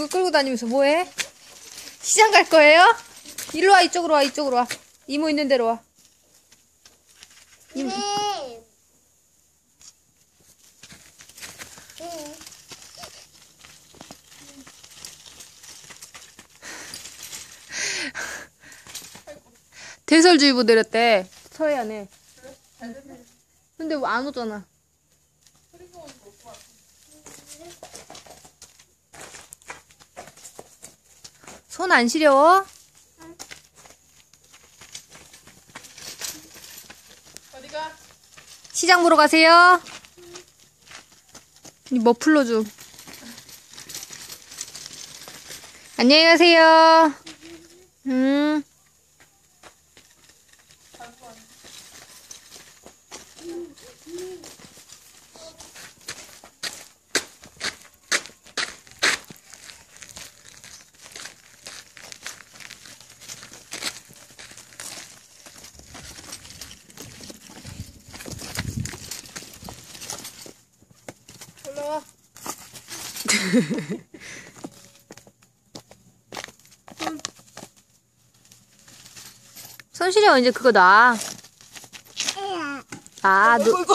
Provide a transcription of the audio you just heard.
그거 끌고 다니면서 뭐해? 시장 갈 거예요? 일로 와 이쪽으로 와 이쪽으로 와 이모 있는 데로 와 이모 네. 네. 대설주의보 내렸대 서해안에 근데 왜안 오잖아 손 안 시려워? 어디가? 시장 보러 가세요 이 머플러 좀 안녕히 가세요 음. 올 손 시려 이제 그거 놔. 아, 너, 어이구.